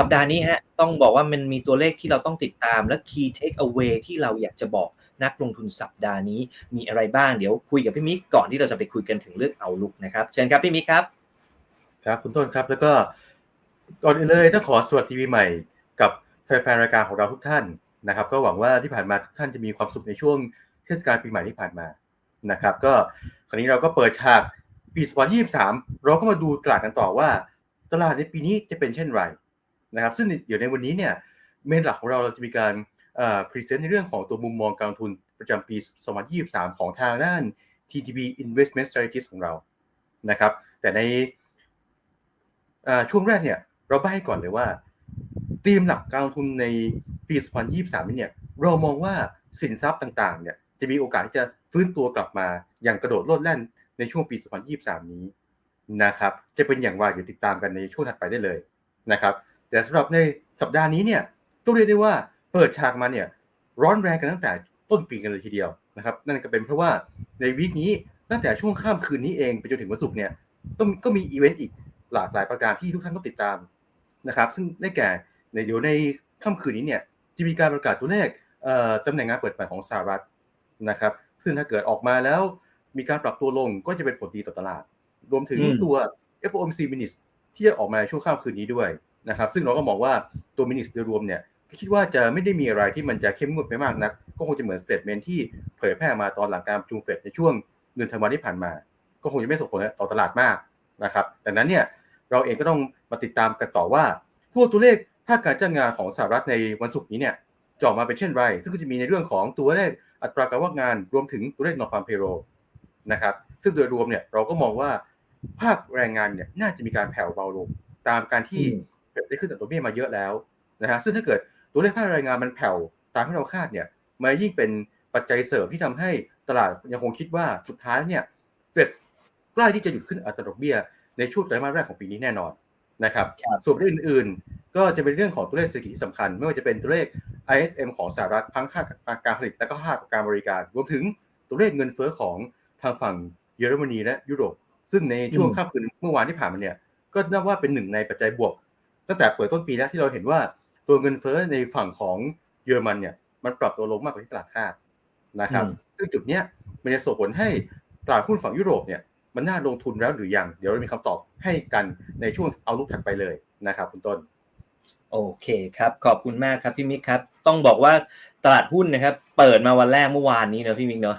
สัปดาห์นี้ฮะต้องบอกว่ามันมีตัวเลขที่เราต้องติดตามและ key take away ที่เราอยากจะบอกนักลงทุนสัปดาห์นี้มีอะไรบ้างเดี๋ยวคุยกับพี่มิกก่อนที่เราจะไปคุยกันถึงเรื่องเอาลุกนะครับ เชิญครับพี่มิกครับ ครับคุณต้นครับแล้วก็ก่อนอื่นเลยต้องขอสวัสดีปีใหม่กับแฟนๆรายการของเราทุกท่านนะครับ ก็หวังว่าที่ผ่านมาทุกท่านจะมีความสุขในช่วงเทศกาลปีใหม่ที่ผ่านมานะครับ ก็คราวนี้เราก็เปิดฉากปี 2023 เราก็มาดูตลาดกันต่อว่า ตลาดในปีนี้จะเป็นเช่นไร นะครับซึ่งเดี๋ยวในวันนี้เนี่ยเมนหลักของเราเราจะมีการพรีเซนต์ในเรื่องของตัวมุมมองการลงทุนประจำปี 2023 ของทางด้าน TTB Investment Strategies ของเรานะครับแต่ในช่วงแรกเนี่ยเราใบ้ก่อนเลยว่าธีมหลักการลงทุนในปี 2023 นี้เนี่ยเรามองว่าสินทรัพย์ต่างๆเนี่ยจะมีโอกาสที่จะฟื้นตัวกลับมาอย่างกระโดดโลดแล่นในช่วงปี 2023 นี้นะครับ จะเป็นอย่างไรเดี๋ยวติดตามกันในช่วงถัดไปได้เลยนะครับ แต่สำหรับในสัปดาห์นี้เนี่ยต้องเรียกได้ว่าเปิดฉากมาเนี่ยร้อนแรงกันตั้งแต่ต้นปีกันเลยทีเดียวนะครับนั่นก็เป็นเพราะว่าในวีคนี้ตั้งแต่ช่วงข้ามคืนนี้เองไปจนถึงวันศุกร์เนี่ยต้องก็มีอีเวนต์อีกหลากหลายประการที่ทุกท่านต้องติดตามนะครับ ซึ่งได้แก่ในเดี๋ยวในค่ำคืนนี้เนี่ยจะมีการประกาศตัวเลขตำแหน่งงานเปิดใหม่ของสหรัฐนะครับซึ่งถ้าเกิดออกมาแล้วมีการปรับตัวลงก็จะเป็นผลดีต่อตลาด รวมถึงตัว FOMC minutes ที่จะออกมาช่วงค่ำคืนนี้ด้วย นะครับซึ่งเราก็มองว่าตัว minutes โดยรวมเนี่ยคิดว่าจะไม่ได้มีอะไรที่มันจะเข้มงวดไปมากนัก ก็คงจะเหมือนสเตทเมนที่เผยแพร่มาตอนหลังการประชุมเฟดในช่วงเดือนธันวาที่ผ่านมา ก็คงจะไม่ส่งผลต่อตลาดมากนะครับดังนั้นเนี่ยเราเองก็ต้องมาติดตามกันต่อว่า พวกตัวเลขภาคการจ้างงานของสหรัฐในวันศุกร์นี้เนี่ยจะออกมาเป็นเช่นไร ซึ่งก็จะมีในเรื่องของตัวเลขอัตราการว่างงานรวมถึงตัวเลขนอฟาร์มเพโรนะครับซึ่งโดยรวมเนี่ยเราก็มองว่าภาคแรงงานเนี่ยน่าจะมีการแผ่วเบาลงตามการที่ เกิดได้ขึ้นกับตัวเบี้ยมาเยอะแล้วนะฮะซึ่งถ้าเกิดตัวเลขภาคแรงงานมันแผ่วตามที่เราคาดเนี่ยมันยิ่งเป็นปัจจัยเสริมที่ทำให้ตลาดยังคงคิดว่าสุดท้ายเนี่ยเฟดใกล้ที่จะหยุดขึ้นอัตราดอกเบี้ยในช่วงไตรมาสแรกของปีนี้แน่นอนนะครับส่วนเรื่องอื่นๆ ก็จะเป็นเรื่องของตัวเลขเศรษฐกิจที่สำคัญ ไม่ว่าจะเป็นตัวเลข ISM ของสหรัฐทั้งค่าการผลิตและก็ค่าการบริการ รวมถึงตัวเลขเงินเฟ้อของทางฝั่งเยอรมนีและยุโรป ซึ่งในช่วงค่ำคืนเมื่อวานที่ผ่านมาเนี่ยก็นับว่าเป็นหนึ่งในปัจจัยบวก ตั้งแต่เปิดต้นปีแล้วที่เราเห็นว่าตัวเงินเฟ้อในฝั่งของเยอรมันเนี่ยมันปรับตัวลงมากกว่าที่ตลาดคาดนะครับ ซึ่งจุดเนี้ยมันจะส่งผลให้ตลาดหุ้นฝั่งยุโรปเนี่ยมันน่าลงทุนแล้วหรือยัง เดี๋ยวเรามีคำตอบให้กันในช่วงเอาลุกถัดไปเลยนะครับคุณต้น โอเคครับ ขอบคุณมากครับพี่มิกครับ ต้องบอกว่าตลาดหุ้นนะครับ เปิดมาวันแรกเมื่อวานนี้เนอะพี่มิกเนาะ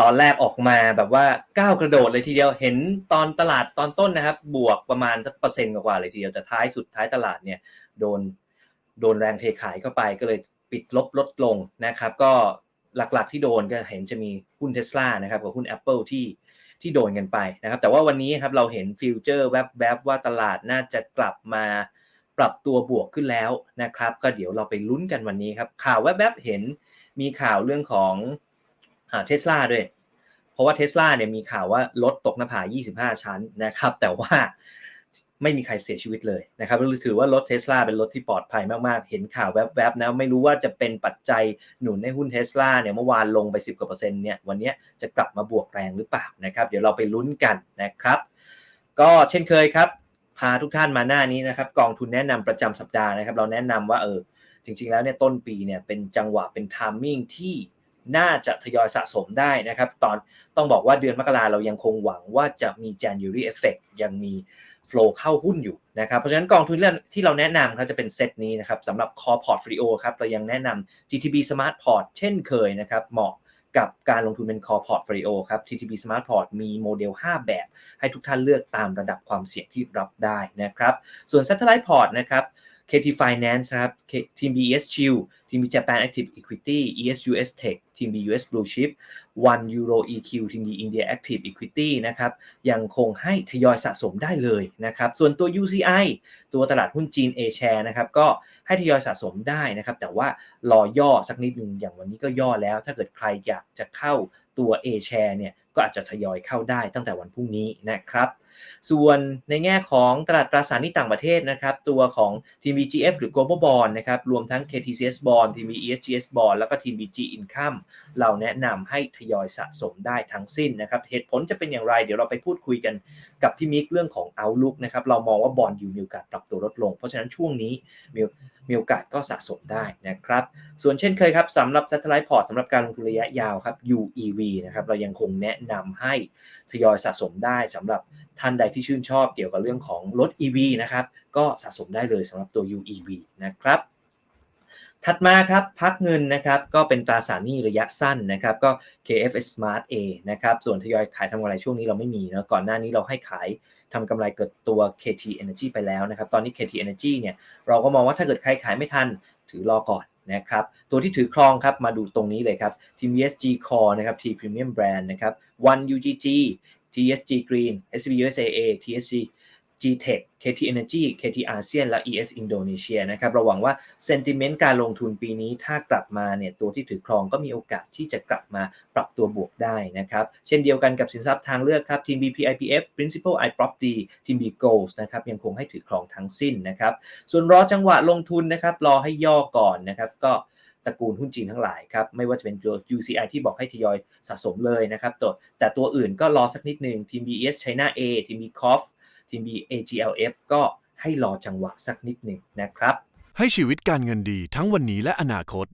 ตอนแรกออกมาแบบว่าก้าวกระโดดเลยทีเดียวเห็นตอนตลาดตอนต้นนะครับ บวกประมาณสักเปอร์เซ็นต์กว่าเลยทีเดียวแต่ท้ายสุดท้ายตลาดเนี่ยโดนโดนแรงเทขายเข้าไปก็เลยปิดลบลดลงนะครับ ก็หลักๆที่โดนก็เห็นจะมีหุ้นเทสลานะครับกับหุ้น Apple ที่ที่โดนกันไปนะครับ แต่ว่าวันนี้ครับเราเห็นฟิวเจอร์แวบๆว่าตลาดน่าจะกลับมาปรับตัวบวกขึ้นแล้วนะครับ ก็เดี๋ยวเราไปลุ้นกันวันนี้ครับ ข่าวแวบๆเห็นมีข่าวเรื่องของ เทสลาด้วย เพราะว่าเทสลาเนี่ยมีข่าวว่ารถตกหน้าผา 25 ชั้นนะครับ แต่ว่าไม่มีใครเสียชีวิตเลยนะครับถือว่ารถเทสลาเป็นรถที่ปลอดภัยมากๆ เห็นข่าวแวบๆนะ ไม่รู้ว่าจะเป็นปัจจัยหนุนให้หุ้นเทสลาเนี่ยเมื่อวานลงไป 10กว่าเปอร์เซ็นต์เนี่ย วันนี้จะกลับมาบวกแรงหรือเปล่านะครับ เดี๋ยวเราไปลุ้นกันนะครับ ก็เช่นเคยครับ พาทุกท่านมาหน้านี้นะครับ กองทุนแนะนำประจำสัปดาห์นะครับ เราแนะนำว่าเออ จริงๆแล้วเนี่ยต้นปีเนี่ยเป็นจังหวะเป็นทามมิ่งที่ น่าจะทยอยสะสมได้นะครับ ตอนต้องบอกว่าเดือนมกราเรายังคงหวังว่าจะมี January effect ยังมีโฟล์เข้าหุ้นอยู่นะครับเพราะฉะนั้นกองทุนที่เราแนะนำครับจะเป็นเซตนี้นะครับสำหรับ Core Portfolio ครับเรายังแนะนำ TTB Smart Port เช่นเคยนะครับเหมาะกับการลงทุนเป็น Core Portfolio ครับ TTB Smart Port มีโมเดล 5 แบบ ให้ทุกท่านเลือกตามระดับความเสี่ยงที่รับได้นะครับ ส่วน Satellite Port นะครับ KT Finance นะครับทีม BES Shield ทีม Japan Active Equity ESUS Tech ทีม BUS Blue Chip One Euro EQ ทีม India Active Equity นะครับยังคงให้ทยอยสะสมได้เลยนะครับส่วนตัว UCI ตัวตลาดหุ้นจีน A share นะครับก็ให้ทยอยสะสมได้นะครับแต่ว่ารอย่อสักนิดหนึ่งอย่างวันนี้ก็ย่อแล้ว ถ้าเกิดใครอยากจะเข้าตัว A share เนี่ยก็อาจจะทยอยเข้าได้ตั้งแต่วันพรุ่งนี้นะครับ ส่วนในแง่ของตลาดตราสารหนี้ต่างประเทศนะครับ ตัวของทีม BGF หรือ Global Bond นะครับ รวมทั้ง KTCS Bond ทีม ESGS Bond แล้วก็ทีม BG Income เราแนะนำให้ทยอยสะสมได้ทั้งสิ้นนะครับ เหตุผลจะเป็นอย่างไร เดี๋ยวเราไปพูดคุยกันกับพี่มิกเรื่องของ Outlook นะครับ เรามองว่าบอลยูมีโอกาสปรับตัวลดลง เพราะฉะนั้นช่วงนี้มีมีโอกาสก็สะสมได้นะครับ ส่วนเช่นเคยครับสำหรับ Satellite Port สำหรับการลงทุนระยะยาวครับ UEV นะครับ เรายังคงแนะนำให้ ทยอยสะสมได้สำหรับท่านใดที่ชื่นชอบเกี่ยวกับเรื่องของรถ EV นะครับ ก็สะสมได้เลยสำหรับตัว UEV นะครับ ถัดมาครับพักเงินนะครับก็เป็นตราสารหนี้ระยะสั้นนะครับก็ KFS Smart A นะครับส่วนทยอยขายทำกำไรช่วงนี้เราไม่มีนะก่อนหน้านี้เราให้ขายทำกำไรเกิดตัว KT Energy ไปแล้วนะครับ ตอนนี้ KT Energy เนี่ยเราก็มองว่าถ้าเกิดใครขายไม่ทันถือรอก่อน นะครับตัวที่ถือครองครับมาดูตรงนี้เลยครับทีม ESG Core นะครับ T Premium Brand นะครับ One UGG TSG Green SB USAA TSG GTech KT Energy KT ASEAN และ ES Indonesia นะครับระหวังว่า sentiment การลงทุนปีนี้ถ้ากลับมาเนี่ยตัวที่ถือครองก็มีโอกาสที่จะกลับมาปรับตัวบวกได้นะครับ เช่นเดียวกันกับสินทรัพย์ทางเลือกครับทีม BPIPF Principal I Property ทีม B Goals นะครับยังคงให้ถือครองทั้งสิ้นนะครับ ส่วนรอจังหวะลงทุนนะครับรอให้ย่อก่อนนะครับก็ตระกูลหุ้นจีนทั้งหลายครับ ไม่ว่าจะเป็นตัว UCI ที่บอกให้ทยอยสะสมเลยนะครับตัวแต่ตัวอื่นก็รอสักนิดหนึ่งทีม BES China A ทีม B c o f ทีม B AGLF ก็ให้รอจังหวะสักนิดหนึ่งนะครับ ให้ชีวิตการเงินดีทั้งวันนี้และอนาคต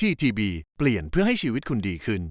ที่ TB เปลี่ยนเพื่อให้ชีวิตคุณดีขึ้น